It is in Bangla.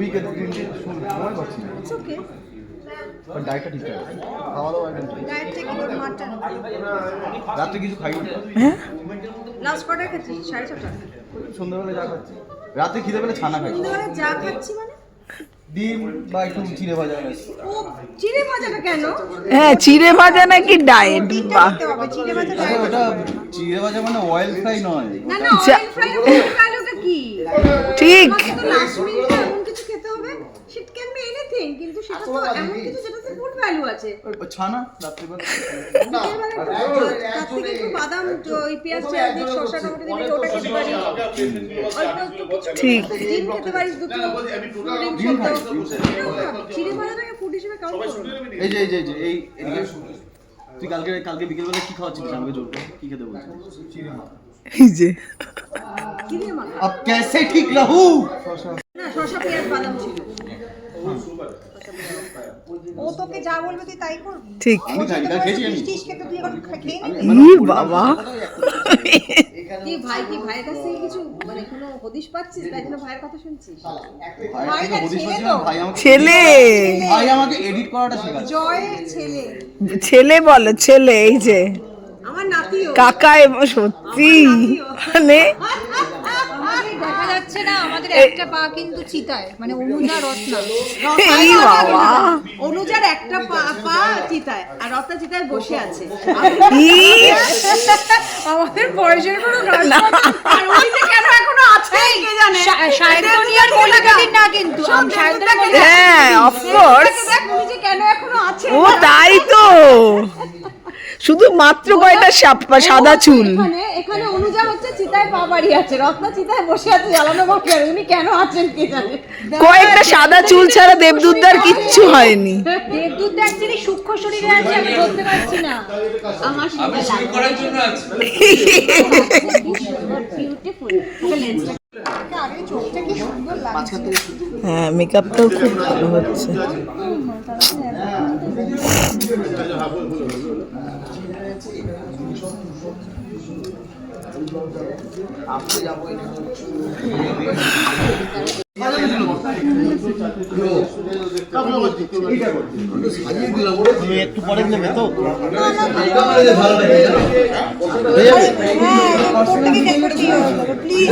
উইকে দু তিন দিন সময় পাচ্ছি না। বাট ডায়েটটা ঠিক আছে। খাওয়া দাওয়া একদম ঠিক। ডায়েট থেকে তোর মাটন রাত্রে কিছু খাই না। হ্যাঁ? লাস্ট কটার খাচ্ছিস সাড়ে ছটা? সন্ধ্যাবেলা যা খাচ্ছি। রাতে খিদে পেলে ছানা খাই। সন্ধ্যেবেলা যা খাচ্ছি মানে? ডিম বা একটু চিড়ে ভাজা। ও চিড়ে ভাজাটা কেন? হ্যাঁ চিড়ে ভাজা নাকি ডায়েট চিড়ে ভাজা ওটা চিড়ে ভাজা মানে অয়েল ফ্রাই নয়। না না অয়েল ফ্রাই ওটা ওটা কি? ঠিক তোমাকে তো লাস্ট মিনিটে এমন কিছু খেতে হবে শিট ক্যান বি এনিথিং কিন্তু সেটা তো এমন কিছু যেটাতে ফুড ভ্যালু আছে ওই ছানা রাত্রিবেলা তার থেকে একটু বাদাম তো ওই পেঁয়াজ টেয়াজ দিয়ে শসা টমেটো দিয়ে ওটা খেতে পারিস অল্প একটু কিছু ঠিক। ডিম খেতে পারিস দুটো ডিম ডিম খাই, সেদ্ধ ডিম সেদ্ধ। চিড়ে ভাজাটাকে ফুড হিসেবে কাউন্ট করো না এই যে এই যে এই যে এই এদিকে তুই কালকে কালকে বিকেলবেলা কি খাওয়াচ্ছিস আমাকে জোর করে? কি খেতে বলছিস চিড়ে এই যে কি দিয়ে মাখা अब कैसे ठीक रहूं না শসা পেঁয়াজ বাদাম ছিল ও তোকে যা বলবে তুই তাই করবি? ঠিক। খেতে তুই এখন খেয়ে নিবি। ই বাবা। কি ভাই কি ভাইয়ের কাছ থেকে কিছু মানে কোনো হদিশ পাচ্ছিস? তাই জন্য ভাইয়ের কথা শুনছিস? ভাই ছেলে তো। না, ভাই আমাকে ছেলে। ভাই আমাকে এডিট করাটা শেখাচ্ছে। জয়ের ছেলে। ছেলে বলো ছেলে এই যে। আমার নাতিও। কাকা এবং সত্যি। মানে যাচ্ছে একটা পা কিন্তু চিতায় মানে অনুজা রত্না। এই বাবা। অনুজার একটা পা পা চিতায় আর রত্না চিতায় বসে আছে। আমাদের বয়সের কোনো না। আর ওই যে কেন এখনও আছে কে জানে? সায়ন্তনিয়ার মল্লিকাদিন না কিন্তু। আম- সায়ন্তনের মল্লিকা হ্যাঁ অফকোর্স দেখ উনি যে কেন এখনও আছে ও তাই তো। শুধু মাত্র কয়টা সাপ- সাদা চুল। এখানে হচ্ছে চিতায় পা বাড়ি আছে রত্না চিতায় বসে আছে জ্বালানো বাকি আর উনি কেন আছেন কে জানে? কয়েকটা সাদা চুল ছাড়া দেবদূতদার কিচ্ছু হয়নি। দেবদূত অ্যাকচুয়ালি সূক্ষ্ম শরীরে আছে আমি ধরতে পারছি না। আমার আমি শুরু করার জন্য আছি। বিউটিফুল আগে চোখটা কি সুন্দর লাগছে হ্যাঁ মেকআপটাও খুব ভালো হচ্ছে। তুমি একটু পরে নেবে তো প্লিজ